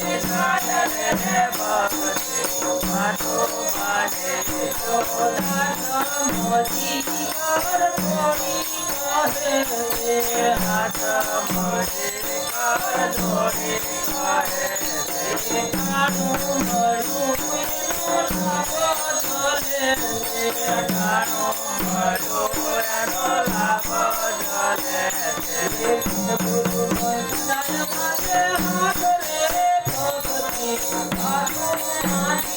મોદી ખબર થોડી કહે હાથ મળે ખબર દોડે કહે કાનું મળ્યું લાભ જલે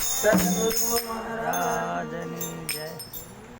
સદગુરુ મહારાજની